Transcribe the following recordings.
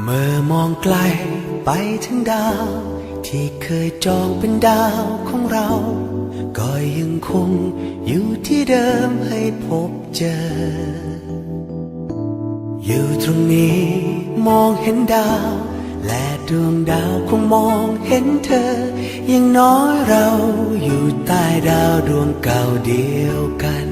เมื่อมองไกลไปถึงดาว ที่เคยจองเป็นดาวของเรา ก็ยังคงอยู่ที่เดิมให้พบเจอ อยู่ตรงนี้มองเห็นดาว และดวงดาวคงมองเห็นเธอ ยังน้อยเราอยู่ใต้ดาวดวงเก่าเดียวกัน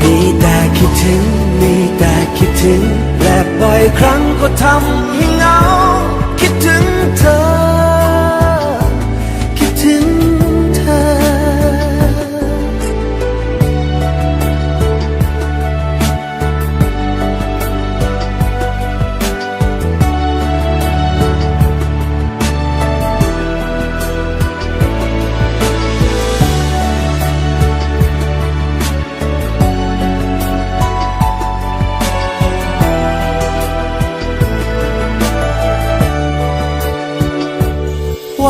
มีแต่คิดถึง มีแต่คิดถึง และบ่อยครั้งก็ทำให้เหงาคิดถึง